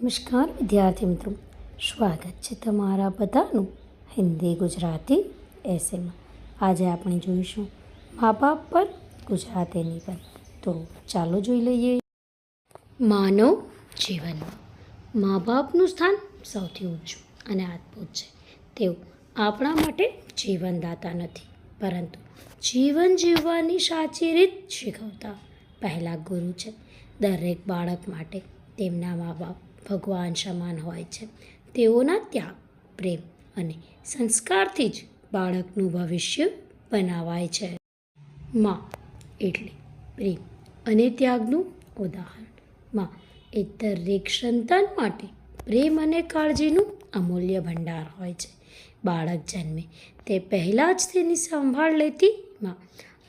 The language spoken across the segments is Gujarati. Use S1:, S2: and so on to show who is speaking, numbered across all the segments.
S1: નમસ્કાર, વિદ્યાર્થી મિત્રો. સ્વાગત છે તમારા બધાનું હિન્દી ગુજરાતી એસેમાં આજે આપણે જોઈશું મા બાપ પર ગુજરાતી નિબંધ તો ચાલો જોઈ લઈએ. માનવ જીવનમાં મા બાપનું સ્થાન સૌથી ઊંચું અને અદ્ભુત છે. તેઓ આપણા માટે જીવનદાતા નથી, પરંતુ જીવન જીવવાની સાચી રીત શીખવતા પહેલાં ગુરુ છે દરેક બાળક માટે. તેમના મા બાપ ભગવાન સમાન હોય છે. તેઓના ત્યાગ, પ્રેમ અને સંસ્કારથી જ બાળકનું ભવિષ્ય બનાવાય છે. માં એટલે પ્રેમ અને ત્યાગનું ઉદાહરણ. માં એ દરેક સંતાન માટે પ્રેમ અને કાળજીનું અમૂલ્ય ભંડાર હોય છે. બાળક જન્મે તે પહેલાં જ તેની સંભાળ લેતી માં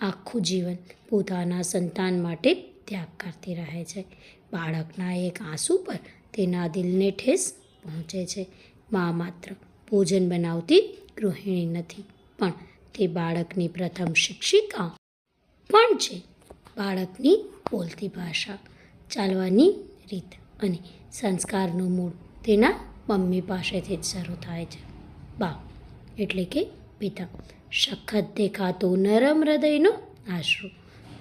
S1: આખું જીવન પોતાના સંતાન માટે ત્યાગ કરતી રહે છે. બાળકના એક આંસુ પર તેના દિલને ઠેસ પહોંચે છે. મા માત્ર ભોજન બનાવતી ગૃહિણી નથી, પણ તે બાળકની પ્રથમ શિક્ષિકા પણ છે. બાળકની બોલતી ભાષા, ચાલવાની રીત અને સંસ્કારનું મૂળ તેના મમ્મી પાસેથી જ શરૂ થાય છે. બા એટલે કે પિતા. સખત દેખાતો નરમ હૃદયનો આશરો.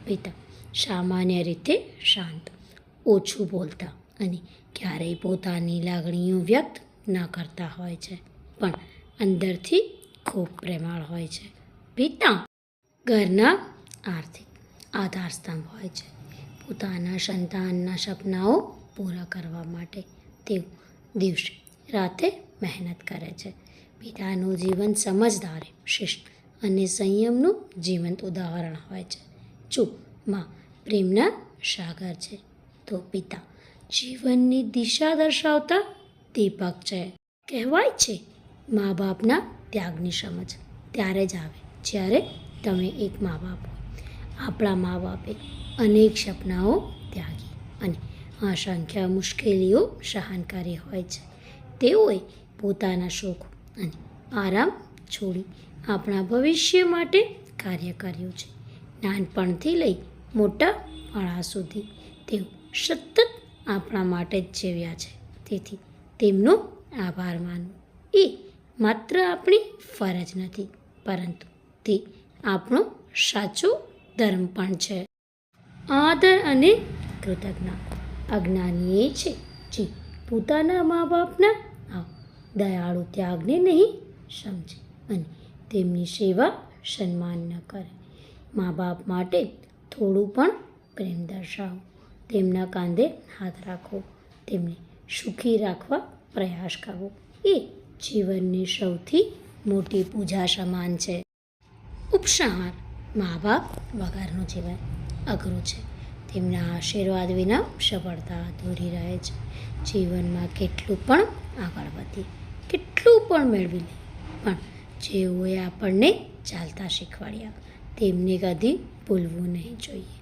S1: પિતા સામાન્ય રીતે શાંત ઓછું બોલતા અને ક્યારેય પોતાની લાગણીઓ વ્યક્ત ન કરતા હોય છે. પણ અંદરથી ખૂબ પ્રેમાળ હોય છે. પિતા ઘરના આર્થિક આધારસ્તંભ હોય છે. પોતાના સંતાનના સપનાઓ પૂરા કરવા માટે તેઓ દિવસે રાતે મહેનત કરે છે. પિતાનું જીવન સમજદારી, શિસ્ત અને સંયમનું જીવંત ઉદાહરણ હોય છે. જો માં પ્રેમના સાગર છે. તો પિતા, જીવનની દિશા દર્શાવતા દીપક છે. કહેવાય છે, મા બાપના ત્યાગની સમજ ત્યારે જ આવે જ્યારે તમે એક મા બાપ હો. આપણા મા બાપે અનેક સપનાઓ ત્યાગી અને અસંખ્ય મુશ્કેલીઓ સહન હોય છે. તેઓએ પોતાના શોખ અને આરામ છોડી આપણા ભવિષ્ય માટે કાર્ય કર્યું છે. નાનપણથી લઈ મોટા વાળા સુધી તેઓ સતત આપણા માટે જ જીવ્યા છે. તેથી તેમનો આભાર માનવો એ માત્ર આપણી ફરજ નથી, પરંતુ તે આપણો સાચો ધર્મ પણ છે. આદર અને કૃતજ્ઞ અજ્ઞાની એ છે જે પોતાના મા બાપના આ દયાળુ ત્યાગને નહીં સમજે અને તેમની સેવા સન્માન ન કરે. મા બાપ માટે થોડું પણ પ્રેમ દર્શાવો. તેમના કાંધે હાથ રાખો. તેમને સુખી રાખવા પ્રયાસ કરવો એ જીવનની સૌથી મોટી પૂજા સમાન છે. ઉપસંહાર મા બાપ વગરનું જીવન અઘરું છે. તેમના આશીર્વાદ વિના સફળતા અધૂરી રહે છે. જીવનમાં કેટલું પણ આગળ વધી, કેટલું પણ મેળવી લે, પણ જેઓએ આપણને ચાલતા શીખવાડ્યા, તેમને કદી ભૂલવું નહીં જોઈએ.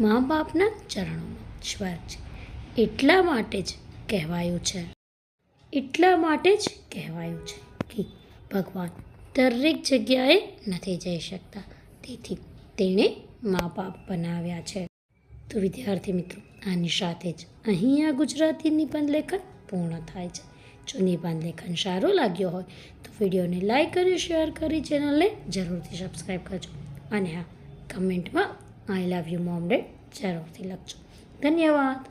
S1: મા બાપના ચરણોમાં સ્વર્ગ છે. એટલા માટે જ કહેવાયું છે. એટલા માટે જ કહેવાયું છે કે ભગવાન દરેક જગ્યાએ નથી જઈ શકતા. તેથી તેણે મા બાપ બનાવ્યા છે. તો વિદ્યાર્થી મિત્રો, આની સાથે જ અહીં આ ગુજરાતી નિબંધ લેખન પૂર્ણ થાય છે. જો નિબંધ લેખન સારું લાગ્યો હોય, તો વિડીયોને લાઈક અને શેર કરી ચેનલને જરૂરથી સબસ્ક્રાઈબ કરજો. અને હા, કમેન્ટમાં આઈ લવ યુ મોમડેડ જરૂરથી લખજો. ધન્યવાદ